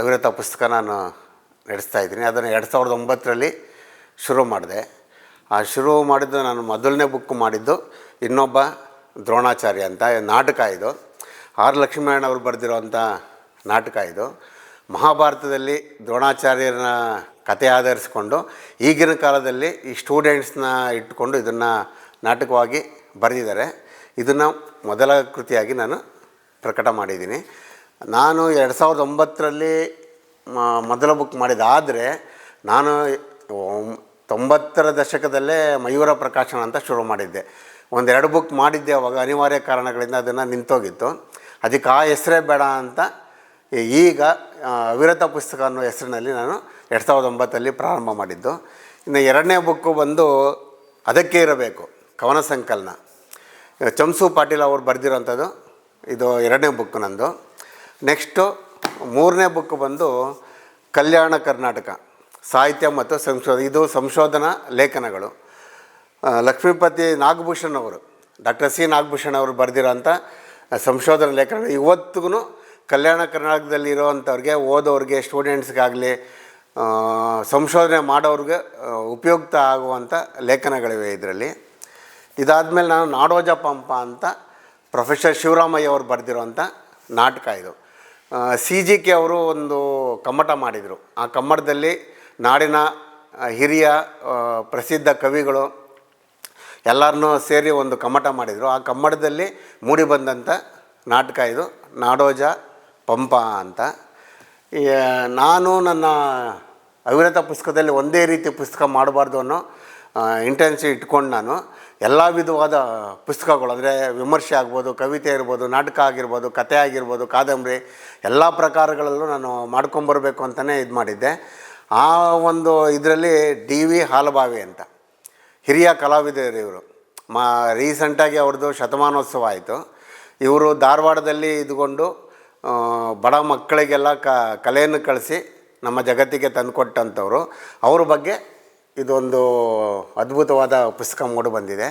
ಅವಿರತ ಪುಸ್ತಕ ನಾನು ನಡೆಸ್ತಾ ಇದ್ದೀನಿ. ಅದನ್ನು ಎರಡು ಸಾವಿರದ ಒಂಬತ್ತರಲ್ಲಿ ಶುರು ಮಾಡಿದೆ. ಆ ಶುರು ಮಾಡಿದ್ದು ನಾನು ಮೊದಲನೇ ಬುಕ್ ಮಾಡಿದ್ದು ಇನ್ನೊಬ್ಬ ದ್ರೋಣಾಚಾರ್ಯ ಅಂತ ನಾಟಕ ಇದು. ಆರ್ ಲಕ್ಷ್ಮೀನಾರಾಯಣ ಅವರು ಬರೆದಿರೋವಂಥ ನಾಟಕ ಇದು. ಮಹಾಭಾರತದಲ್ಲಿ ದ್ರೋಣಾಚಾರ್ಯರನ್ನ ಕತೆ ಆಧರಿಸಿಕೊಂಡು ಈಗಿನ ಕಾಲದಲ್ಲಿ ಈ ಸ್ಟೂಡೆಂಟ್ಸ್ನ ಇಟ್ಕೊಂಡು ಇದನ್ನು ನಾಟಕವಾಗಿ ಬರೆದಿದ್ದಾರೆ. ಇದನ್ನು ಮೊದಲ ಕೃತಿಯಾಗಿ ನಾನು ಪ್ರಕಟ ಮಾಡಿದ್ದೀನಿ. ನಾನು ಎರಡು ಸಾವಿರದ ಒಂಬತ್ತರಲ್ಲಿ ಮೊದಲ ಬುಕ್ ಮಾಡಿದ್ದಾದರೆ ನಾನು ಒಂ- ತೊಂಬತ್ತರ ದಶಕದಲ್ಲೇ ಮಯೂರ ಪ್ರಕಾಶನ ಅಂತ ಶುರು ಮಾಡಿದ್ದೆ. ಒಂದೆರಡು ಬುಕ್ ಮಾಡಿದ್ದೆ ಅವಾಗ ಅನಿವಾರ್ಯ ಕಾರಣಗಳಿಂದ ಅದನ್ನು ನಿಂತೋಗಿತ್ತು. ಅದಕ್ಕೆ ಆ ಹೆಸರೇ ಬೇಡ ಅಂತ ಈಗ ಅವಿರತ ಪುಸ್ತಕ ಅನ್ನೋ ಹೆಸರಿನಲ್ಲಿ ನಾನು ಎರಡು ಸಾವಿರದ ಒಂಬತ್ತಲ್ಲಿ ಪ್ರಾರಂಭ ಮಾಡಿದ್ದು. ಇನ್ನು ಎರಡನೇ ಬುಕ್ಕು ಬಂದು ಅದಕ್ಕೆ ಇರಬೇಕು, ಕವನ ಸಂಕಲನ. ಚಂಸು ಪಾಟೀಲ್ ಅವರು ಬರೆದಿರೋಂಥದ್ದು. ಇದು ಎರಡನೇ ಬುಕ್ ನಂದು. ನೆಕ್ಸ್ಟು ಮೂರನೇ ಬುಕ್ ಬಂದು ಕಲ್ಯಾಣ ಕರ್ನಾಟಕ, ಸಾಹಿತ್ಯ ಮತ್ತು ಸಂಶೋಧನೆ ಇದು ಸಂಶೋಧನಾ ಲೇಖನಗಳು. ಲಕ್ಷ್ಮೀಪತಿ ನಾಗಭೂಷಣ್ ಅವರು, ಡಾಕ್ಟರ್ ಸಿ ನಾಗಭೂಷಣ್ ಅವರು ಬರೆದಿರೋಂಥ ಸಂಶೋಧನಾ ಲೇಖನಗಳು. ಇವತ್ತಿಗೂ ಕಲ್ಯಾಣ ಕರ್ನಾಟಕದಲ್ಲಿ ಇರೋವಂಥವ್ರಿಗೆ, ಓದೋರಿಗೆ, ಸ್ಟೂಡೆಂಟ್ಸ್ಗಾಗಲಿ ಸಂಶೋಧನೆ ಮಾಡೋರಿಗೆ ಉಪಯುಕ್ತ ಆಗುವಂಥ ಲೇಖನಗಳಿವೆ ಇದರಲ್ಲಿ. ಇದಾದಮೇಲೆ ನಾನು ನಾಡೋಜ ಪಂಪ ಅಂತ ಪ್ರೊಫೆಸರ್ ಶಿವರಾಮಯ್ಯ ಅವರು ಬರೆದಿರೋಂಥ ನಾಟಕ ಇದು. ಸಿ ಜಿ ಕೆ ಅವರು ಒಂದು ಕಮ್ಮಟ ಮಾಡಿದರು. ಆ ಕಮ್ಮಟದಲ್ಲಿ ನಾಡಿನ ಹಿರಿಯ ಪ್ರಸಿದ್ಧ ಕವಿಗಳು ಎಲ್ಲರನ್ನೂ ಸೇರಿ ಒಂದು ಕಮ್ಮಟ ಮಾಡಿದರು. ಆ ಕಮ್ಮಟದಲ್ಲಿ ಮೂಡಿ ಬಂದಂಥ ನಾಟಕ ಇದು, ನಾಡೋಜ ಪಂಪ ಅಂತ. ನಾನು ನನ್ನ ಅವಿರತ ಪುಸ್ತಕದಲ್ಲಿ ಒಂದೇ ರೀತಿ ಪುಸ್ತಕ ಮಾಡಬಾರ್ದು ಅನ್ನೋ ಇಂಟೆನ್ಸಿ ಇಟ್ಕೊಂಡು ನಾನು ಎಲ್ಲ ವಿಧವಾದ ಪುಸ್ತಕಗಳು, ಅಂದರೆ ವಿಮರ್ಶೆ ಆಗ್ಬೋದು, ಕವಿತೆ ಇರ್ಬೋದು, ನಾಟಕ ಆಗಿರ್ಬೋದು, ಕತೆ ಆಗಿರ್ಬೋದು, ಕಾದಂಬರಿ, ಎಲ್ಲ ಪ್ರಕಾರಗಳಲ್ಲೂ ನಾನು ಮಾಡ್ಕೊಂಬರಬೇಕು ಅಂತಲೇ ಇದು ಮಾಡಿದ್ದೆ. ಆ ಒಂದು ಇದರಲ್ಲಿ ಡಿ ವಿ ಹಾಲಬಾವಿ ಅಂತ, ಹಿರಿಯ ಕಲಾವಿದರು ಇವರು ಮಾ, ರೀಸೆಂಟಾಗಿ ಅವ್ರದ್ದು ಶತಮಾನೋತ್ಸವ ಆಯಿತು. ಇವರು ಧಾರವಾಡದಲ್ಲಿ ಇದ್ಕೊಂಡು ಬಡ ಮಕ್ಕಳಿಗೆಲ್ಲ ಕಲೆಯನ್ನು ಕಳಿಸಿ ನಮ್ಮ ಜಗತ್ತಿಗೆ ತಂದುಕೊಟ್ಟಂಥವ್ರು. ಅವ್ರ ಬಗ್ಗೆ ಇದೊಂದು ಅದ್ಭುತವಾದ ಪುಸ್ತಕ ಮೂಡು ಬಂದಿದೆ.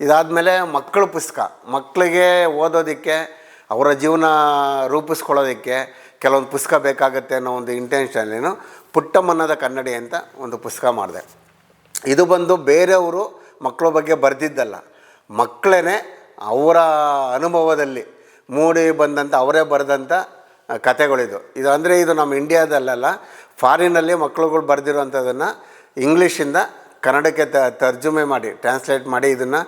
ಇದಾದಮೇಲೆ ಮಕ್ಕಳ ಪುಸ್ತಕ. ಮಕ್ಕಳಿಗೆ ಓದೋದಕ್ಕೆ, ಅವರ ಜೀವನ ರೂಪಿಸ್ಕೊಳ್ಳೋದಕ್ಕೆ ಕೆಲವೊಂದು ಪುಸ್ತಕ ಬೇಕಾಗುತ್ತೆ ಅನ್ನೋ ಒಂದು ಇಂಟೆನ್ಷನ್ಲೇನು ಪುಟ್ಟಮ್ಮನದ ಕನ್ನಡಿ ಅಂತ ಒಂದು ಪುಸ್ತಕ ಮಾಡಿದೆ. ಇದು ಬಂದು ಬೇರೆಯವರು ಮಕ್ಕಳ ಬಗ್ಗೆ ಬರೆದಿದ್ದಲ್ಲ. ಮಕ್ಕಳೇ ಅವರ ಅನುಭವದಲ್ಲಿ ಮೂಡಿ ಬಂದಂಥ ಅವರೇ ಬರೆದಂಥ ಕತೆಗಳಿದು ಇದು. ಅಂದರೆ ಇದು ನಮ್ಮ ಇಂಡಿಯಾದಲ್ಲೆಲ್ಲ, ಫಾರಿನಲ್ಲಿ ಮಕ್ಕಳುಗಳು ಬರೆದಿರುವಂಥದ್ದನ್ನು ಇಂಗ್ಲೀಷಿಂದ ಕನ್ನಡಕ್ಕೆ ತ, ತರ್ಜುಮೆ ಮಾಡಿ ಟ್ರಾನ್ಸ್ಲೇಟ್ ಮಾಡಿ ಇದನ್ನು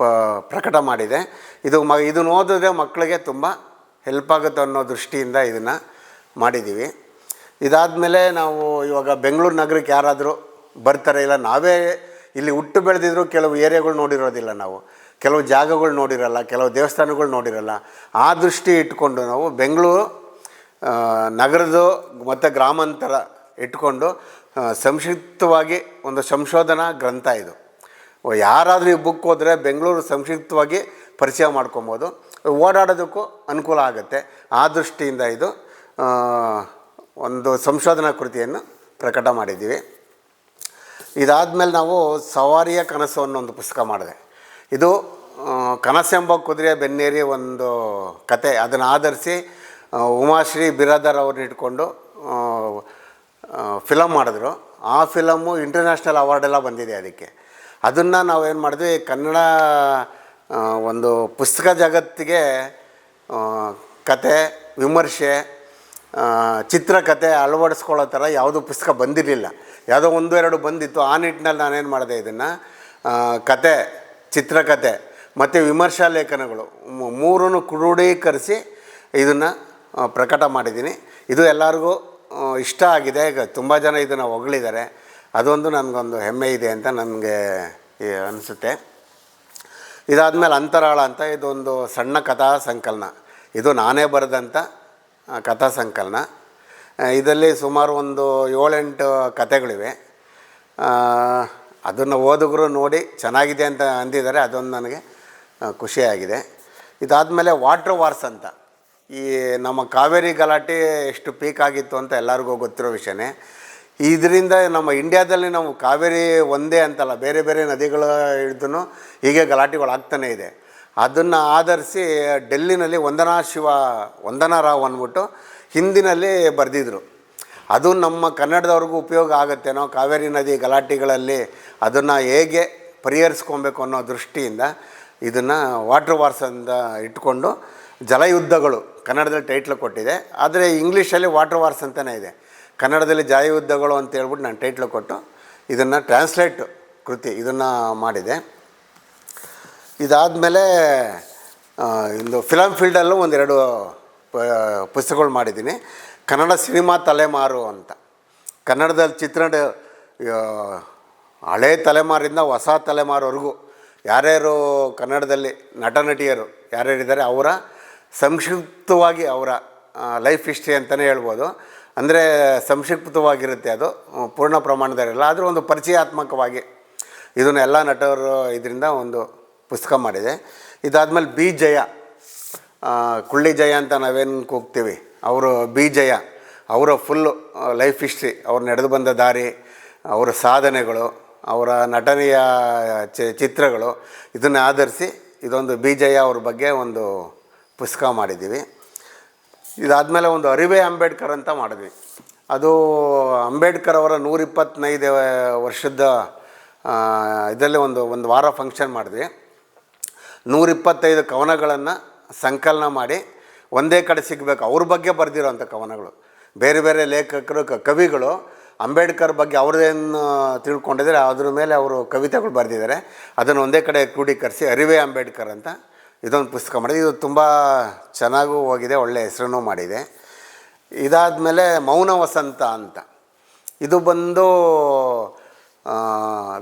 ಪ, ಪ್ರಕಟ ಮಾಡಿದೆ. ಇದು ಮ ಇದನ್ನು ಓದಿದ್ರೆ ಮಕ್ಕಳಿಗೆ ತುಂಬ ಹೆಲ್ಪ್ ಆಗುತ್ತೆ ಅನ್ನೋ ದೃಷ್ಟಿಯಿಂದ ಇದನ್ನು ಮಾಡಿದ್ದೀವಿ ಇದಾದಮೇಲೆ ನಾವು ಇವಾಗ ಬೆಂಗಳೂರು ನಗರಕ್ಕೆ ಯಾರಾದರೂ ಬರ್ತಾರೆ ಇಲ್ಲ, ನಾವೇ ಇಲ್ಲಿ ಹುಟ್ಟು ಬೆಳೆದಿದ್ರು ಕೆಲವು ಏರಿಯಾಗಳು ನೋಡಿರೋದಿಲ್ಲ ನಾವು. ಕೆಲವು ಜಾಗಗಳು ನೋಡಿರಲ್ಲ, ಕೆಲವು ದೇವಸ್ಥಾನಗಳು ನೋಡಿರಲ್ಲ, ಆ ದೃಷ್ಟಿ ಇಟ್ಕೊಂಡು ನಾವು ಬೆಂಗಳೂರು ನಗರದ್ದು ನಗರದ ಮತ್ತು ಗ್ರಾಮಾಂತರ ಇಟ್ಕೊಂಡು ಸಂಕ್ಷಿಪ್ತವಾಗಿ ಒಂದು ಸಂಶೋಧನಾ ಗ್ರಂಥ ಇದು. ಯಾರಾದರೂ ಈ ಬುಕ್ ಹೋದರೆ ಬೆಂಗಳೂರು ಸಂಕ್ಷಿಪ್ತವಾಗಿ ಪರಿಚಯ ಮಾಡ್ಕೊಬೋದು. ಓಡಾಡೋದಕ್ಕೂ ಅನುಕೂಲ ಆಗುತ್ತೆ. ಆ ದೃಷ್ಟಿಯಿಂದ ಇದು ಒಂದು ಸಂಶೋಧನಾ ಕೃತಿಯನ್ನು ಪ್ರಕಟ ಮಾಡಿದ್ದೀವಿ. ಇದಾದಮೇಲೆ ನಾವು ಸವಾರಿಯ ಕನಸು ಅನ್ನೋ ಒಂದು ಪುಸ್ತಕ ಮಾಡಿದೆ. ಇದು ಕನಸೆಂಬ ಕುದುರೆ ಬೆನ್ನೇರಿ ಒಂದು ಕತೆ. ಅದನ್ನು ಆಧರಿಸಿ ಉಮಾಶ್ರೀ ಬಿರಾದರ್ ಅವ್ರನ್ನ ಇಟ್ಕೊಂಡು ಫಿಲಮ್ ಮಾಡಿದ್ರು. ಆ ಫಿಲಮ್ಮು ಇಂಟರ್ನ್ಯಾಷನಲ್ ಅವಾರ್ಡೆಲ್ಲ ಬಂದಿದೆ ಅದಕ್ಕೆ. ಅದನ್ನು ನಾವೇನು ಮಾಡಿದ್ವಿ, ಕನ್ನಡ ಒಂದು ಪುಸ್ತಕ ಜಗತ್ತಿಗೆ ಕತೆ, ವಿಮರ್ಶೆ ಚಿತ್ರಕತೆ ಅಳವಡಿಸ್ಕೊಳ್ಳೋ ಥರ ಯಾವುದೂ ಪುಸ್ತಕ ಬಂದಿರಲಿಲ್ಲ. ಯಾವುದೋ ಒಂದು, ಎರಡು ಬಂದಿತ್ತು. ಆ ನಿಟ್ಟಿನಲ್ಲಿ ನಾನೇನು ಮಾಡಿದೆ ಇದನ್ನು ಕತೆ ಚಿತ್ರಕಥೆ ಮತ್ತು ವಿಮರ್ಶಾ ಲೇಖನಗಳು. ಮೂರನ್ನು ಕ್ರೋಢೀಕರಿಸಿ ಇದನ್ನು ಪ್ರಕಟ ಮಾಡಿದ್ದೀನಿ. ಇದು ಎಲ್ಲರಿಗೂ ಇಷ್ಟ ಆಗಿದೆ. ಈಗ ತುಂಬ ಜನ ಇದನ್ನು ಹೊಗಳಿದ್ದಾರೆ. ಅದೊಂದು ನನಗೊಂದು ಹೆಮ್ಮೆ ಇದೆ ಅಂತ ನನಗೆ ಅನಿಸುತ್ತೆ. ಇದಾದಮೇಲೆ ಅಂತರಾಳ ಅಂತ ಇದೊಂದು ಸಣ್ಣ ಕಥಾ ಸಂಕಲನ. ಇದು ನಾನೇ ಬರೆದಂಥ ಕಥಾ ಸಂಕಲನ. ಇದರಲ್ಲಿ ಸುಮಾರು ಒಂದು ಏಳೆಂಟು ಕಥೆಗಳಿವೆ. ಅದನ್ನು ಓದುಗರು ನೋಡಿ ಚೆನ್ನಾಗಿದೆ ಅಂತ ಅಂದಿದ್ದಾರೆ. ಅದೊಂದು ನನಗೆ ಖುಷಿಯಾಗಿದೆ. ಇದಾದಮೇಲೆ ವಾಟ್ರ್ ವಾರ್ಸ್ ಅಂತ. ಈ ನಮ್ಮ ಕಾವೇರಿ ಗಲಾಟೆ ಎಷ್ಟು ಪೀಕ್ ಆಗಿತ್ತು ಅಂತ ಎಲ್ಲರಿಗೂ ಗೊತ್ತಿರೋ ವಿಷಯನೇ. ಇದರಿಂದ ನಮ್ಮ ಇಂಡ್ಯಾದಲ್ಲಿ ನಾವು ಕಾವೇರಿ ಒಂದೇ ಅಂತಲ್ಲ, ಬೇರೆ ಬೇರೆ ನದಿಗಳು ಹಿಡಿದು ಹೀಗೆ ಗಲಾಟೆಗಳು ಆಗ್ತಾನೇ ಇದೆ. ಅದನ್ನು ಆಧರಿಸಿ ಡೆಲ್ಲಿನಲ್ಲಿ ವಂದನಾ ಶಿವ, ವಂದನಾ ರಾವ್ ಅಂದ್ಬಿಟ್ಟು ಹಿಂದಿನಲ್ಲಿ ಬರೆದಿದ್ರು. ಅದು ನಮ್ಮ ಕನ್ನಡದವ್ರಿಗೂ ಉಪಯೋಗ ಆಗುತ್ತೇನೋ ಕಾವೇರಿ ನದಿ ಗಲಾಟೆಗಳಲ್ಲಿ ಅದನ್ನು ಹೇಗೆ ಪರಿಹರಿಸ್ಕೊಬೇಕು ಅನ್ನೋ ದೃಷ್ಟಿಯಿಂದ ಇದನ್ನು ವಾಟರ್ ವಾರ್ಸ್ ಅಂತ ಇಟ್ಕೊಂಡು ಜಲಯುದ್ಧಗಳು ಕನ್ನಡದಲ್ಲಿ ಟೈಟ್ಲ್ ಕೊಟ್ಟಿದೆ. ಆದರೆ ಇಂಗ್ಲೀಷಲ್ಲಿ ವಾಟರ್ ವಾರ್ಸ್ ಅಂತಲೇ ಇದೆ. ಕನ್ನಡದಲ್ಲಿ ಜಲಯುದ್ಧಗಳು ಅಂತ ಹೇಳ್ಬಿಟ್ಟು ನಾನು ಟೈಟ್ಲ್ ಕೊಟ್ಟು ಇದನ್ನು ಟ್ರಾನ್ಸ್ಲೇಟ್ ಕೃತಿ ಇದನ್ನು ಮಾಡಿದೆ. ಇದಾದಮೇಲೆ ಇಂದು ಫಿಲಮ್ ಫೀಲ್ಡಲ್ಲೂ ಒಂದೆರಡು ಪುಸ್ತಕಗಳು ಮಾಡಿದ್ದೀನಿ. ಕನ್ನಡ ಸಿನಿಮಾ ತಲೆಮಾರು ಅಂತ. ಕನ್ನಡದಲ್ಲಿ ಚಿತ್ರಣ ಹಳೆ ತಲೆಮಾರಿಂದ ಹೊಸ ತಲೆಮಾರುವರೆಗೂ ಯಾರ್ಯಾರು ಕನ್ನಡದಲ್ಲಿ ನಟ ನಟಿಯರು ಯಾರ್ಯಾರಿದ್ದಾರೆ ಅವರ, ಸಂಕ್ಷಿಪ್ತವಾಗಿ ಅವರ ಲೈಫ್ ಹಿಸ್ಟ್ರಿ ಅಂತಲೇ ಹೇಳ್ಬೋದು. ಅಂದರೆ ಸಂಕ್ಷಿಪ್ತವಾಗಿರುತ್ತೆ ಅದು ಪೂರ್ಣ ಪ್ರಮಾಣದಲ್ಲಿರಲ್ಲ ಆದರೂ ಒಂದು ಪರಿಚಯಾತ್ಮಕವಾಗಿ ಇದನ್ನು ಎಲ್ಲ ನಟರು ಇದರಿಂದ ಒಂದು ಪುಸ್ತಕ ಮಾಡಿದೆ. ಇದಾದಮೇಲೆ ಬಿ ಜಯ ಕುಳ್ಳಿ ಜಯ ಅಂತ ನಾವೇನು ಕೂಗ್ತೀವಿ, ಅವರು ಬಿ ಜಯ, ಅವರ ಫುಲ್ಲು ಲೈಫ್ ಹಿಸ್ಟ್ರಿ ಅವ್ರು ನಡೆದು ಬಂದ ದಾರಿ, ಅವರ ಸಾಧನೆಗಳು ಅವರ ನಟನೆಯ ಚಿತ್ರಗಳು ಇದನ್ನು ಆಧರಿಸಿ ಇದೊಂದು ಬಿ ಜಯ ಅವ್ರ ಬಗ್ಗೆ ಒಂದು ಪುಸ್ತಕ ಮಾಡಿದ್ದೀವಿ. ಇದಾದಮೇಲೆ ಒಂದು ಅರಿವೆ ಅಂಬೇಡ್ಕರ್ ಅಂತ ಮಾಡಿದ್ವಿ. ಅದು ಅಂಬೇಡ್ಕರ್ ಅವರ ನೂರಿಪ್ಪತ್ತೈದು ವರ್ಷದ ಇದರಲ್ಲಿ ಒಂದು ಒಂದು ವಾರ ಫಂಕ್ಷನ್ ಮಾಡಿದ್ವಿ. ನೂರಿಪ್ಪತ್ತೈದು ಕವನಗಳನ್ನು ಸಂಕಲನ ಮಾಡಿ ಒಂದೇ ಕಡೆ ಸಿಗಬೇಕು. ಅವ್ರ ಬಗ್ಗೆ ಬರೆದಿರೋಂಥ ಕವನಗಳು. ಬೇರೆ ಬೇರೆ ಲೇಖಕರು ಕವಿಗಳು ಅಂಬೇಡ್ಕರ್ ಬಗ್ಗೆ ಅವ್ರದ್ದೇನು ತಿಳ್ಕೊಂಡಿದ್ದಾರೆ, ಅದ್ರ ಮೇಲೆ ಅವರು ಕವಿತೆಗಳು ಬರೆದಿದ್ದಾರೆ. ಅದನ್ನು ಒಂದೇ ಕಡೆ ಕ್ರೋಢೀಕರಿಸಿ ಅರಿವೆ ಅಂಬೇಡ್ಕರ್ ಅಂತ ಇದೊಂದು ಪುಸ್ತಕ ಮಾಡಿದೆ. ಇದು ತುಂಬ ಚೆನ್ನಾಗೂ ಹೋಗಿದೆ ಒಳ್ಳೆಯ ಹೆಸರನ್ನು ಮಾಡಿದೆ. ಇದಾದಮೇಲೆ ಮೌನ ವಸಂತ ಅಂತ. ಇದು ಬಂದು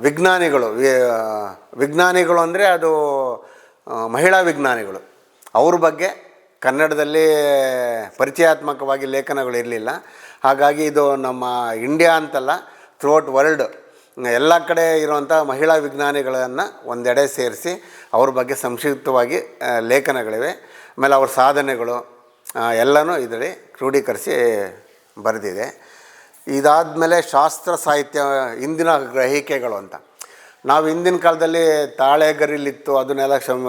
ವಿಜ್ಞಾನಿಗಳು ವಿಜ್ಞಾನಿಗಳು ಅಂದರೆ ಅದು ಮಹಿಳಾ ವಿಜ್ಞಾನಿಗಳು. ಅವ್ರ ಬಗ್ಗೆ ಕನ್ನಡದಲ್ಲಿ ಪರಿಚಯಾತ್ಮಕವಾಗಿ ಲೇಖನಗಳು ಇರಲಿಲ್ಲ. ಹಾಗಾಗಿ ಇದು ನಮ್ಮ ಇಂಡಿಯಾ ಅಂತಲ್ಲ ಥ್ರೂಔಟ್ ವರ್ಲ್ಡ್, ಎಲ್ಲ ಕಡೆ ಇರುವಂಥ ಮಹಿಳಾ ವಿಜ್ಞಾನಿಗಳನ್ನು ಒಂದೆಡೆ ಸೇರಿಸಿ ಅವ್ರ ಬಗ್ಗೆ ಸಂಕ್ಷಿಪ್ತವಾಗಿ ಲೇಖನಗಳಿವೆ. ಆಮೇಲೆ ಅವ್ರ ಸಾಧನೆಗಳು ಎಲ್ಲನೂ ಇದರಲ್ಲಿ ಕ್ರೋಢೀಕರಿಸಿ ಬರೆದಿದೆ. ಇದಾದಮೇಲೆ ಶಾಸ್ತ್ರ ಸಾಹಿತ್ಯ, ಇಂದಿನ ಗ್ರಹಿಕೆಗಳು ಅಂತ. ನಾವು ಹಿಂದಿನ ಕಾಲದಲ್ಲಿ ತಾಳೆಗರಿಲಿತ್ತು, ಅದನ್ನೆಲ್ಲ ಶಮ್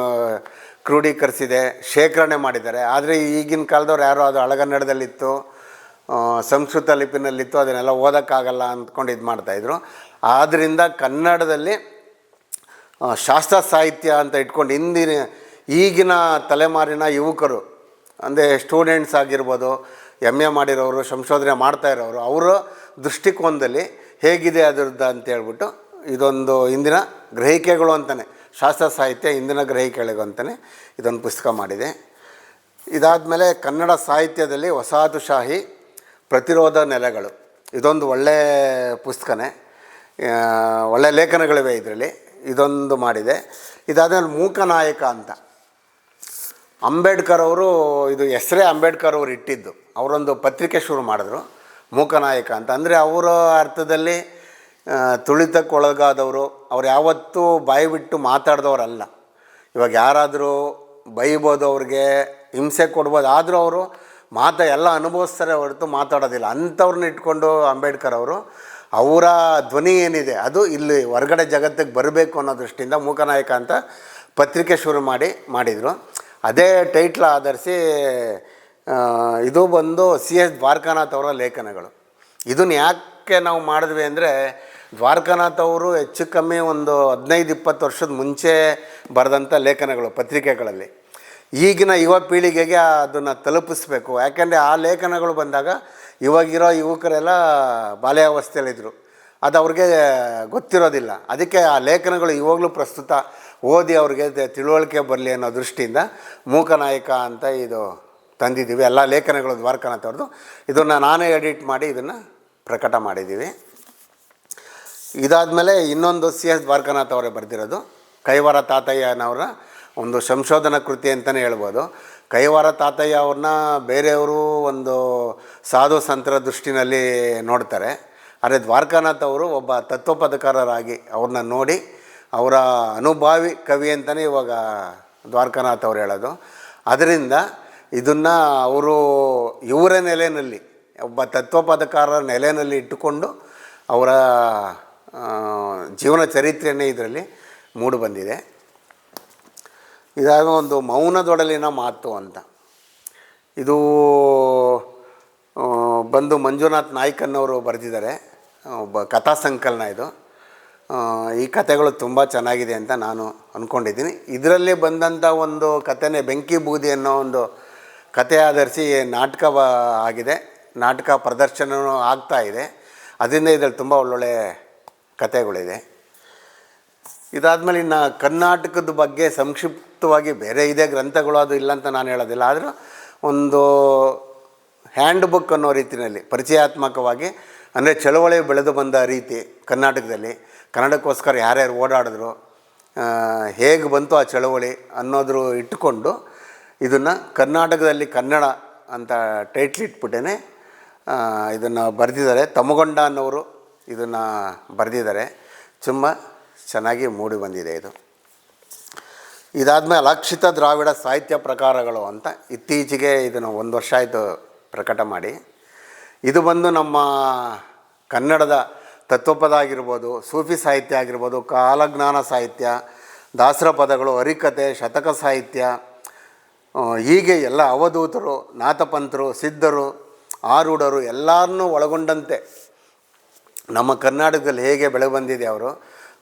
ಕ್ರೋಢೀಕರಿಸಿದೆ ಶೇಖರಣೆ ಮಾಡಿದ್ದಾರೆ. ಆದರೆ ಈಗಿನ ಕಾಲದವ್ರು ಯಾರೋ ಅದು ಹಳಗನ್ನಡದಲ್ಲಿತ್ತು ಸಂಸ್ಕೃತ ಲಿಪಿನಲ್ಲಿತ್ತು, ಅದನ್ನೆಲ್ಲ ಓದೋಕ್ಕಾಗಲ್ಲ ಅಂದ್ಕೊಂಡು ಇದು ಮಾಡ್ತಾಯಿದ್ರು ಆದ್ದರಿಂದ ಕನ್ನಡದಲ್ಲಿ ಶಾಸ್ತ್ರ ಸಾಹಿತ್ಯ ಅಂತ ಇಟ್ಕೊಂಡು ಹಿಂದಿನ, ಈಗಿನ ತಲೆಮಾರಿನ ಯುವಕರು, ಅಂದರೆ ಸ್ಟೂಡೆಂಟ್ಸ್ ಆಗಿರ್ಬೋದು ಎಂ ಎ ಮಾಡಿರೋರು, ಸಂಶೋಧನೆ ಮಾಡ್ತಾ ಇರೋರು, ಅವರ ದೃಷ್ಟಿಕೋನದಲ್ಲಿ ಹೇಗಿದೆ ಅದರದ್ದು ಅಂತ ಹೇಳ್ಬಿಟ್ಟು ಇದೊಂದು ಇಂದಿನ ಗ್ರಹಿಕೆಗಳು ಅಂತಲೇ ಶಾಸ್ತ್ರ ಸಾಹಿತ್ಯ ಇಂದಿನ ಗ್ರಹಿಕೆಗಳಿಗೆ ಅಂತಲೇ ಇದೊಂದು ಪುಸ್ತಕ ಮಾಡಿದೆ. ಇದಾದಮೇಲೆ ಕನ್ನಡ ಸಾಹಿತ್ಯದಲ್ಲಿ ವಸಾಹತುಶಾಹಿ ಪ್ರತಿರೋಧ ನೆಲೆಗಳು. ಇದೊಂದು ಒಳ್ಳೆಯ ಪುಸ್ತಕನೇ. ಒಳ್ಳೆ ಲೇಖನಗಳಿವೆ ಇದರಲ್ಲಿ. ಇದೊಂದು ಮಾಡಿದೆ. ಇದಾದಮೇಲೆ ಮೂಕನಾಯಕ ಅಂತ. ಅಂಬೇಡ್ಕರ್ ಅವರು ಇದು ಹೆಸರೇ ಅಂಬೇಡ್ಕರ್ ಅವರು ಇಟ್ಟಿದ್ದು. ಅವರೊಂದು ಪತ್ರಿಕೆ ಶುರು ಮಾಡಿದ್ರು. ಮೂಕನಾಯಕ ಅಂತ. ಅಂದರೆ ಅವರ ಅರ್ಥದಲ್ಲಿ ತುಳಿತಕ್ಕೊಳಗಾದವರು, ಅವ್ರು ಯಾವತ್ತೂ ಬಾಯಿ ಬಿಟ್ಟು ಮಾತಾಡಿದವರಲ್ಲ. ಇವಾಗ ಯಾರಾದರೂ ಬೈಬೋದು ಅವ್ರಿಗೆ, ಹಿಂಸೆ ಕೊಡ್ಬೋದು, ಆದರೂ ಅವರು ಮಾತಾ ಎಲ್ಲ ಅನುಭವಿಸ್ತಾರೆ ಹೊರತು ಮಾತಾಡೋದಿಲ್ಲ. ಅಂಥವ್ರನ್ನ ಇಟ್ಕೊಂಡು ಅಂಬೇಡ್ಕರ್ ಅವರು, ಅವರ ಧ್ವನಿ ಏನಿದೆ, ಅದು ಇಲ್ಲಿ ಹೊರಗಡೆ ಜಗತ್ತಿಗೆ ಬರಬೇಕು ಅನ್ನೋ ದೃಷ್ಟಿಯಿಂದ ಮೂಕನಾಯಕ ಅಂತ ಪತ್ರಿಕೆ ಶುರು ಮಾಡಿ, ಮಾಡಿದರು. ಅದೇ ಟೈಟ್ಲ್ ಆಧರಿಸಿ ಇದು ಬಂದು ಸಿ ಎಸ್ ದ್ವಾರಕಾನಾಥ್ ಅವರ ಲೇಖನಗಳು. ಇದನ್ನು ಯಾಕೆ ನಾವು ಮಾಡಿದ್ವಿ ಅಂದರೆ ದ್ವಾರಕಾನಾಥ್ ಅವರು ಹೆಚ್ಚು ಕಮ್ಮಿ ಒಂದು ಹದಿನೈದು, ಇಪ್ಪತ್ತು ವರ್ಷದ ಮುಂಚೆ ಬರೆದಂಥ ಲೇಖನಗಳು ಪತ್ರಿಕೆಗಳಲ್ಲಿ. ಈಗಿನ ಯುವ ಪೀಳಿಗೆಗೆ ಅದನ್ನು ತಲುಪಿಸ್ಬೇಕು. ಯಾಕೆಂದರೆ ಆ ಲೇಖನಗಳು ಬಂದಾಗ ಇವಾಗಿರೋ ಯುವಕರೆಲ್ಲ ಬಾಲ್ಯಾವಸ್ಥೆಯಲ್ಲಿದ್ದರು. ಅದು ಅವ್ರಿಗೆ ಗೊತ್ತಿರೋದಿಲ್ಲ. ಅದಕ್ಕೆ ಆ ಲೇಖನಗಳು ಇವಾಗಲೂ ಪ್ರಸ್ತುತ ಓದಿ ಅವ್ರಿಗೆ ತಿಳುವಳಿಕೆ ಬರಲಿ ಅನ್ನೋ ದೃಷ್ಟಿಯಿಂದ ಮೂಕನಾಯಕ ಅಂತ ಇದು ತಂದಿದ್ದೀವಿ. ಎಲ್ಲ ಲೇಖನಗಳು ದ್ವಾರಕಾನಾಥ್ ಅವ್ರದ್ದು. ಇದನ್ನು ನಾನೇ ಎಡಿಟ್ ಮಾಡಿ ಇದನ್ನು ಪ್ರಕಟ ಮಾಡಿದ್ದೀವಿ. ಇದಾದಮೇಲೆ ಇನ್ನೊಂದು ಸಿ ಎಸ್ ದ್ವಾರಕಾನಾಥ್ ಅವರೇ ಬರೆದಿರೋದು. ಕೈವಾರ ತಾತಯ್ಯನವರ ಒಂದು ಸಂಶೋಧನಾ ಕೃತಿ ಅಂತಲೇ ಹೇಳ್ಬೋದು. ಕೈವಾರ ತಾತಯ್ಯ ಅವ್ರನ್ನ ಬೇರೆಯವರು ಒಂದು ಸಾಧು ಸಂತರ ದೃಷ್ಟಿನಲ್ಲಿ ನೋಡ್ತಾರೆ. ಆದರೆ ದ್ವಾರಕಾನಾಥ್ ಅವರು ಒಬ್ಬ ತತ್ವಪದಕಾರರಾಗಿ ಅವ್ರನ್ನ ನೋಡಿ ಅವರ ಅನುಭಾವಿ ಕವಿ ಅಂತಲೇ ಇವಾಗ ದ್ವಾರಕನಾಥ್ ಅವ್ರು ಹೇಳೋದು. ಅದರಿಂದ ಇದನ್ನು ಅವರು ಇವರ ನೆಲೆಯಲ್ಲಿ, ಒಬ್ಬ ತತ್ವಪದಕಾರರ ನೆಲೆಯಲ್ಲಿ ಇಟ್ಟುಕೊಂಡು ಅವರ ಜೀವನ ಚರಿತ್ರೆಯನ್ನೇ ಇದರಲ್ಲಿ ಮೂಡಿಬಂದಿದೆ ಇದಾದ ಒಂದು ಮೌನದೊಡಲಿನ ಮಾತು ಅಂತ. ಇದು ಬಂದು ಮಂಜುನಾಥ್ ನಾಯ್ಕನ್ನವರು ಬರೆದಿದ್ದಾರೆ. ಒಬ್ಬ ಕಥಾ ಸಂಕಲನ ಇದು. ಈ ಕಥೆಗಳು ತುಂಬ ಚೆನ್ನಾಗಿದೆ ಅಂತ ನಾನು ಅಂದ್ಕೊಂಡಿದ್ದೀನಿ ಇದರಲ್ಲಿ ಬಂದಂಥ ಒಂದು ಕಥೆನೇ ಬೆಂಕಿ ಬೂದಿ ಅನ್ನೋ ಒಂದು ಕಥೆ ಆಧರಿಸಿ ನಾಟಕ ಆಗಿದೆ. ನಾಟಕ ಪ್ರದರ್ಶನವೂ ಆಗ್ತಾ ಇದೆ. ಅದರಿಂದ ಇದರಲ್ಲಿ ತುಂಬ ಒಳ್ಳೊಳ್ಳೆ ಕಥೆಗಳಿದೆ ಇದಾದಮೇಲೆ ಇನ್ನು ಕರ್ನಾಟಕದ ಬಗ್ಗೆ ಸಂಕ್ಷಿಪ್ತವಾಗಿ ಬೇರೆ ಇದೆ, ಗ್ರಂಥಗಳು ಅದು ಇಲ್ಲ ಅಂತ ನಾನು ಹೇಳೋದಿಲ್ಲ. ಆದರೂ ಒಂದು ಹ್ಯಾಂಡ್ ಬುಕ್ ಅನ್ನೋ ರೀತಿಯಲ್ಲಿ ಪರಿಚಯಾತ್ಮಕವಾಗಿ, ಅಂದರೆ ಚಳವಳಿ ಬೆಳೆದು ಬಂದ ರೀತಿ ಕರ್ನಾಟಕದಲ್ಲಿ, ಕನ್ನಡಕ್ಕೋಸ್ಕರ ಯಾರ್ಯಾರು ಓಡಾಡಿದ್ರು ಹೇಗೆ ಬಂತು ಆ ಚಳವಳಿ ಅನ್ನೋದ್ರ ಇಟ್ಟುಕೊಂಡು ಇದನ್ನು ಕರ್ನಾಟಕದಲ್ಲಿ ಕನ್ನಡ ಅಂತ ಟೈಟ್ಲ್ ಇಟ್ಬಿಟ್ಟೇ ಇದನ್ನು ಬರೆದಿದ್ದಾರೆ. ತಮಗೊಂಡ ಅನ್ನೋರು ಇದನ್ನು ಬರೆದಿದ್ದಾರೆ. ತುಂಬ ಚೆನ್ನಾಗಿ ಮೂಡಿ ಬಂದಿದೆ ಇದು. ಇದಾದಮೇಲೆ ಅಲಕ್ಷಿತ ದ್ರಾವಿಡ ಸಾಹಿತ್ಯ ಪ್ರಕಾರಗಳು ಅಂತ ಇತ್ತೀಚೆಗೆ ಇದನ್ನು ಒಂದು ವರ್ಷ ಆಯಿತು ಪ್ರಕಟ ಮಾಡಿ. ಇದು ಬಂದು ನಮ್ಮ ಕನ್ನಡದ ತತ್ವಪದ ಆಗಿರ್ಬೋದು ಸೂಫಿ ಸಾಹಿತ್ಯ ಆಗಿರ್ಬೋದು, ಕಾಲಜ್ಞಾನ ಸಾಹಿತ್ಯ, ದಾಸರ ಪದಗಳು, ಹರಿಕತೆ, ಶತಕ ಸಾಹಿತ್ಯ ಹೀಗೆ ಎಲ್ಲ ಅವಧೂತರು, ನಾಥಪಂಥರು, ಸಿದ್ಧರು, ಆರೂಢರು ಎಲ್ಲರನ್ನೂ ಒಳಗೊಂಡಂತೆ ನಮ್ಮ ಕರ್ನಾಟಕದಲ್ಲಿ ಹೇಗೆ ಬೆಳೆ ಬಂದಿದೆ ಅವರು?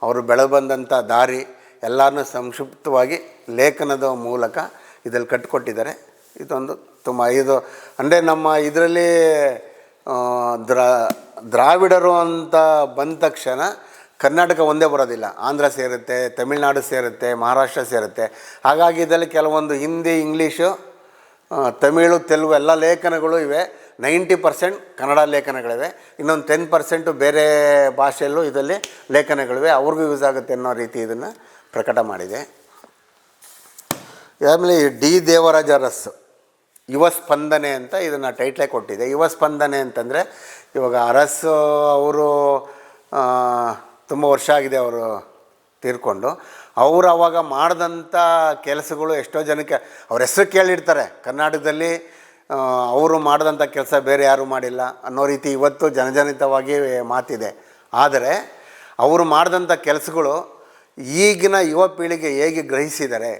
ಅವರು ಬೆಳೆ ಬಂದಂಥ ದಾರಿ ಎಲ್ಲರನ್ನೂ ಸಂಕ್ಷಿಪ್ತವಾಗಿ ಲೇಖನದ ಮೂಲಕ ಇದರಲ್ಲಿ ಕಟ್ಟಿಕೊಟ್ಟಿದ್ದಾರೆ. ಇದೊಂದು ತುಂಬ ಇದು ಅಂದರೆ ನಮ್ಮ ಇದರಲ್ಲಿ ದ್ರಾ, ದ್ರಾವಿಡರು ಅಂತ ಬಂದ ತಕ್ಷಣ ಕರ್ನಾಟಕ ಒಂದೇ ಬರೋದಿಲ್ಲ. ಆಂಧ್ರ ಸೇರುತ್ತೆ, ತಮಿಳ್ನಾಡು ಸೇರುತ್ತೆ, ಮಹಾರಾಷ್ಟ್ರ ಸೇರುತ್ತೆ. ಹಾಗಾಗಿ ಇದರಲ್ಲಿ ಕೆಲವೊಂದು ಹಿಂದಿ, ಇಂಗ್ಲೀಷು ತಮಿಳು, ತೆಲುಗು ಎಲ್ಲ ಲೇಖನಗಳು ಇವೆ. ನೈಂಟಿ ಪರ್ಸೆಂಟ್ ಕನ್ನಡ ಲೇಖನಗಳಿವೆ. ಇನ್ನೊಂದು ಟೆನ್ ಪರ್ಸೆಂಟು ಬೇರೆ ಭಾಷೆಯಲ್ಲೂ ಇದರಲ್ಲಿ ಲೇಖನಗಳಿವೆ. ಅವ್ರಿಗೂ ಯೂಸ್ ಆಗುತ್ತೆ ಅನ್ನೋ ರೀತಿ ಇದನ್ನು ಪ್ರಕಟ ಮಾಡಿದೆ. ಆಮೇಲೆ ಡಿ ದೇವರಾಜ ಅರಸ್ ಯುವ ಸ್ಪಂದನೆ ಅಂತ ಇದನ್ನು ಟೈಟ್ಲೇ ಕೊಟ್ಟಿದೆ. ಯುವ ಸ್ಪಂದನೆ ಅಂತಂದರೆ ಇವಾಗ ಅರಸ್ ಅವರು ತುಂಬ ವರ್ಷ ಆಗಿದೆ ಅವರು ತೀರ್ಕೊಂಡು. ಅವರು ಅವಾಗ ಮಾಡಿದಂಥ ಕೆಲಸಗಳು ಎಷ್ಟೋ ಜನಕ್ಕೆ, ಅವ್ರ ಹೆಸರು ಕೇಳಿರ್ತಾರೆ. ಕರ್ನಾಟಕದಲ್ಲಿ ಅವರು ಮಾಡಿದಂಥ ಕೆಲಸ ಬೇರೆ ಯಾರೂ ಮಾಡಿಲ್ಲ ಅನ್ನೋ ರೀತಿ ಇವತ್ತು ಜನಜನಿತವಾಗಿ ಮಾತಿದೆ. ಆದರೆ ಅವರು ಮಾಡಿದಂಥ ಕೆಲಸಗಳು ಈಗಿನ ಯುವ ಪೀಳಿಗೆ ಹೇಗೆ ಗ್ರಹಿಸಿದ್ದಾರೆ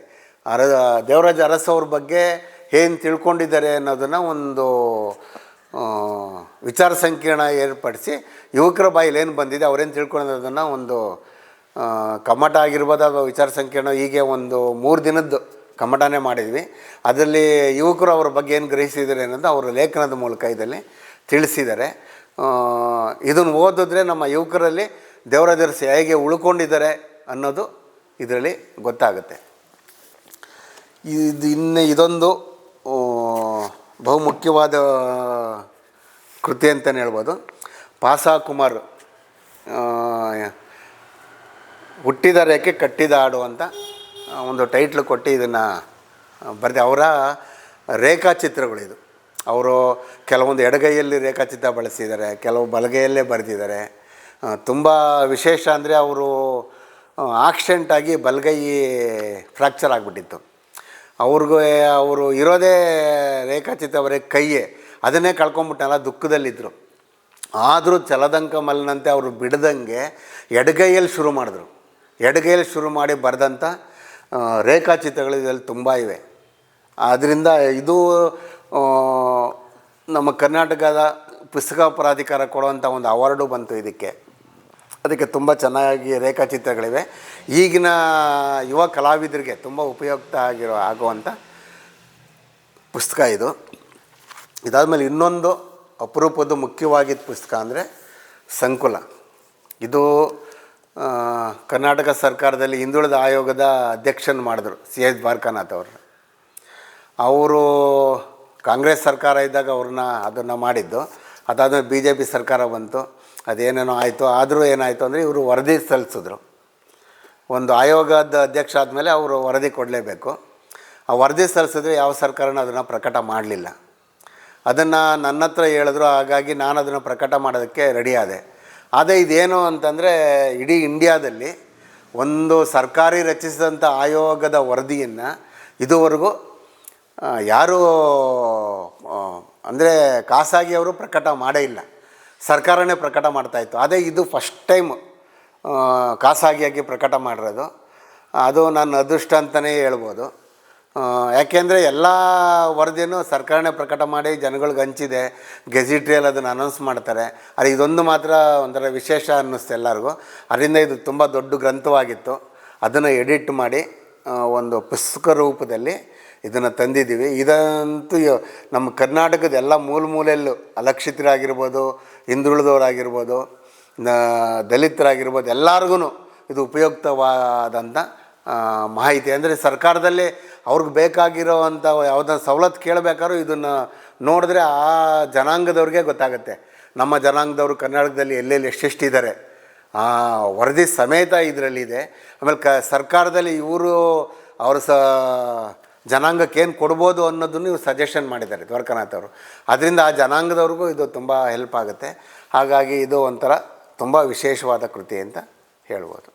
ಅರ, ದೇವರಾಜ ಅರಸ್ ಬಗ್ಗೆ ಏನು ತಿಳ್ಕೊಂಡಿದ್ದಾರೆ ಅನ್ನೋದನ್ನು ಒಂದು ವಿಚಾರ ಸಂಕಿರಣ ಏರ್ಪಡಿಸಿ ಯುವಕರ ಬಾಯಲ್ಲಿ ಏನು ಬಂದಿದೆ, ಅವರೇನು ತಿಳ್ಕೊಳ್ಳೋದನ್ನು ಒಂದು ಕಮ್ಮಟ ಆಗಿರ್ಬೋದು ಅಥವಾ ವಿಚಾರ ಸಂಕಿರಣ ಹೀಗೆ ಒಂದು ಮೂರು ದಿನದ್ದು ಕಮ್ಮಟನೇ ಮಾಡಿದ್ವಿ. ಅದರಲ್ಲಿ ಯುವಕರು ಅವರ ಬಗ್ಗೆ ಏನು ಗ್ರಹಿಸಿದ್ದಾರೆ ಅನ್ನೋದು ಅವರ ಲೇಖನದ ಮೂಲಕ ಇದರಲ್ಲಿ ತಿಳಿಸಿದ್ದಾರೆ. ಇದನ್ನು ಓದಿದ್ರೆ ನಮ್ಮ ಯುವಕರಲ್ಲಿ ದೇವರ ದೇವರಾಜರಸಿ ಹೇಗೆ ಉಳ್ಕೊಂಡಿದ್ದಾರೆ ಅನ್ನೋದು ಇದರಲ್ಲಿ ಗೊತ್ತಾಗುತ್ತೆ. ಇದು ಇನ್ನು ಇದೊಂದು ಬಹುಮುಖ್ಯವಾದ ಕೃತಿ ಅಂತಲೇ ಹೇಳ್ಬೋದು. ಪಾಸಾ ಕುಮಾರ್ ಆ, ಹುಟ್ಟಿದ ರೇಖೆ ಕಟ್ಟಿದ ಹಾಡು ಅಂತ ಒಂದು ಟೈಟ್ಲ್ ಕೊಟ್ಟು ಇದನ್ನು ಬರೆದೆ. ಅವರ ರೇಖಾಚಿತ್ರಗಳಿದು. ಅವರು ಕೆಲವೊಂದು ಎಡಗೈಯಲ್ಲಿ ರೇಖಾಚಿತ್ರ ಬಳಸಿದ್ದಾರೆ, ಕೆಲವು ಬಲಗೈಯಲ್ಲೇ ಬರೆದಿದ್ದಾರೆ. ತುಂಬ ವಿಶೇಷ ಅಂದರೆ ಅವರು ಆಕ್ಸಿಡೆಂಟಾಗಿ ಬಲಗೈ ಫ್ರ್ಯಾಕ್ಚರ್ ಆಗಿಬಿಟ್ಟಿತ್ತು. ಅವ್ರಿಗೂ, ಅವರು ಇರೋದೇ ರೇಖಾಚಿತ್ರ ಅವರೇ ಕೈಯೇ. ಅದನ್ನೇ ಕಳ್ಕೊಂಬಿಟ್ಟಲ್ಲ ದುಃಖದಲ್ಲಿದ್ದರು ಆದರೂ ಚಲದಂಕ ಮಲ್ಲನಂತೆ ಅವರು ಬಿಡದಂಗೆ ಎಡಗೈಯಲ್ಲಿ ಶುರು ಮಾಡಿದ್ರು. ಎಡಗೈಯಲ್ಲಿ ಶುರು ಮಾಡಿ ಬರೆದಂಥ ರೇಖಾಚಿತ್ರಗಳು ಇದರಲ್ಲಿ ತುಂಬ ಇವೆ. ಆದ್ದರಿಂದ ಇದು ನಮ್ಮ ಕರ್ನಾಟಕದ ಪುಸ್ತಕ ಪ್ರಾಧಿಕಾರ ಕೊಡುವಂಥ ಒಂದು ಅವಾರ್ಡು ಬಂತು ಇದಕ್ಕೆ. ಅದಕ್ಕೆ ತುಂಬ ಚೆನ್ನಾಗಿ ರೇಖಾಚಿತ್ರಗಳಿವೆ. ಈಗಿನ ಯುವ ಕಲಾವಿದರಿಗೆ ತುಂಬ ಉಪಯುಕ್ತ ಆಗಿರೋ ಆಗುವಂಥ ಪುಸ್ತಕ ಇದು. ಇದಾದಮೇಲೆ ಇನ್ನೊಂದು ಅಪರೂಪದ ಮುಖ್ಯವಾಗಿದ್ದ ಪುಸ್ತಕ ಅಂದರೆ ಸಂಕುಲ. ಇದು ಕರ್ನಾಟಕ ಸರ್ಕಾರದಲ್ಲಿ ಹಿಂದುಳಿದ ಆಯೋಗದ ಅಧ್ಯಕ್ಷನ ಮಾಡಿದ್ರು ಸಿ ಎಸ್ ದ್ವಾರಕಾನಾಥ್ ಅವರು ಅವರು ಕಾಂಗ್ರೆಸ್ ಸರ್ಕಾರ ಇದ್ದಾಗ ಅವ್ರನ್ನ ಅದನ್ನು ಮಾಡಿದ್ದು. ಅದಾದಮೇಲೆ ಬಿ ಜೆ ಪಿ ಸರ್ಕಾರ ಬಂತು. ಅದೇನೇನೋ ಆಯಿತು, ಆದರೂ ಏನಾಯಿತು ಅಂದರೆ ಇವರು ವರದಿ ಸಲ್ಲಿಸಿದ್ರು. ಒಂದು ಆಯೋಗದ ಅಧ್ಯಕ್ಷ ಆದಮೇಲೆ ಅವರು ವರದಿ ಕೊಡಲೇಬೇಕು. ಆ ವರದಿ ಸಲ್ಲಿಸಿದ್ರೆ ಯಾವ ಸರ್ಕಾರನೂ ಅದನ್ನು ಪ್ರಕಟ ಮಾಡಲಿಲ್ಲ. ಅದನ್ನು ನನ್ನ ಹತ್ರ ಹೇಳಿದ್ರು, ಹಾಗಾಗಿ ನಾನು ಅದನ್ನು ಪ್ರಕಟ ಮಾಡೋದಕ್ಕೆ ರೆಡಿಯಾದೆ ಆದರೆ ಇದೇನು ಅಂತಂದರೆ ಇಡೀ ಇಂಡಿಯಾದಲ್ಲಿ ಒಂದು ಸರ್ಕಾರಿ ರಚಿಸಿದಂಥ ಆಯೋಗದ ವರದಿಯನ್ನು ಇದುವರೆಗೂ ಯಾರು ಅಂದರೆ ಖಾಸಗಿಯವರು ಪ್ರಕಟ ಮಾಡೇ ಇಲ್ಲ. ಸರ್ಕಾರನೇ ಪ್ರಕಟ ಮಾಡ್ತಾಯಿತ್ತು ಅದೇ ಇದು ಫಸ್ಟ್ ಟೈಮ್ ಖಾಸಗಿಯಾಗಿ ಪ್ರಕಟ ಮಾಡಿರೋದು. ಅದು ನನ್ನ ಅದೃಷ್ಟ ಅಂತಲೇ ಹೇಳ್ಬೋದು. ಯಾಕೆಂದರೆ ಎಲ್ಲ ವರದಿಯನ್ನು ಸರ್ಕಾರನೇ ಪ್ರಕಟ ಮಾಡಿ ಜನಗಳಿಗೆ ಹಂಚಿದೆ. ಗೆಜಿಟ್ರಿಯಲ್ಲಿ ಅದನ್ನು ಅನೌನ್ಸ್ ಮಾಡ್ತಾರೆ. ಆದರೆ ಇದೊಂದು ಮಾತ್ರ ಒಂಥರ ವಿಶೇಷ ಅನ್ನಿಸ್ತು ಎಲ್ಲರಿಗೂ. ಅದರಿಂದ ಇದು ತುಂಬ ದೊಡ್ಡ ಗ್ರಂಥವಾಗಿತ್ತು. ಅದನ್ನು ಎಡಿಟ್ ಮಾಡಿ ಒಂದು ಪುಸ್ತಕ ರೂಪದಲ್ಲಿ ಇದನ್ನು ತಂದಿದ್ದೀವಿ. ಇದಂತೂ ನಮ್ಮ ಕರ್ನಾಟಕದ ಎಲ್ಲ ಮೂಲ ಮೂಲೆಯಲ್ಲೂ ಅಲಕ್ಷಿತರಾಗಿರ್ಬೋದು, ಹಿಂದುಳಿದವರಾಗಿರ್ಬೋದು ದಲಿತರಾಗಿರ್ಬೋದು ಎಲ್ಲರಿಗೂ ಇದು ಉಪಯುಕ್ತವಾದಂಥ ಮಾಹಿತಿ. ಅಂದರೆ ಸರ್ಕಾರದಲ್ಲಿ ಅವ್ರಿಗೆ ಬೇಕಾಗಿರೋವಂಥ ಯಾವುದೋ ಸವಲತ್ತು ಕೇಳಬೇಕಾದ್ರೂ ಇದನ್ನು ನೋಡಿದ್ರೆ ಆ ಜನಾಂಗದವ್ರಿಗೆ ಗೊತ್ತಾಗುತ್ತೆ. ನಮ್ಮ ಜನಾಂಗದವರು ಕರ್ನಾಟಕದಲ್ಲಿ ಎಲ್ಲೆಲ್ಲಿ ಎಷ್ಟೆಷ್ಟಿದ್ದಾರೆ. ವರದಿ ಸಮೇತ ಇದರಲ್ಲಿದೆ. ಆಮೇಲೆ ಕ, ಸರ್ಕಾರದಲ್ಲಿ ಇವರು ಅವರು ಸ, ಜನಾಂಗಕ್ಕೆ ಏನು ಕೊಡ್ಬೋದು ಅನ್ನೋದನ್ನು ಇವ್ರು ಸಜೆಷನ್ ಮಾಡಿದ್ದಾರೆ ದ್ವಾರಕನಾಥ್ ಅವರು. ಅದರಿಂದ ಆ ಜನಾಂಗದವ್ರಿಗೂ ಇದು ತುಂಬ ಹೆಲ್ಪ್ ಆಗುತ್ತೆ. ಹಾಗಾಗಿ ಇದು ಒಂಥರ ತುಂಬ ವಿಶೇಷವಾದ ಕೃತಿ ಅಂತ ಹೇಳ್ಬೋದು.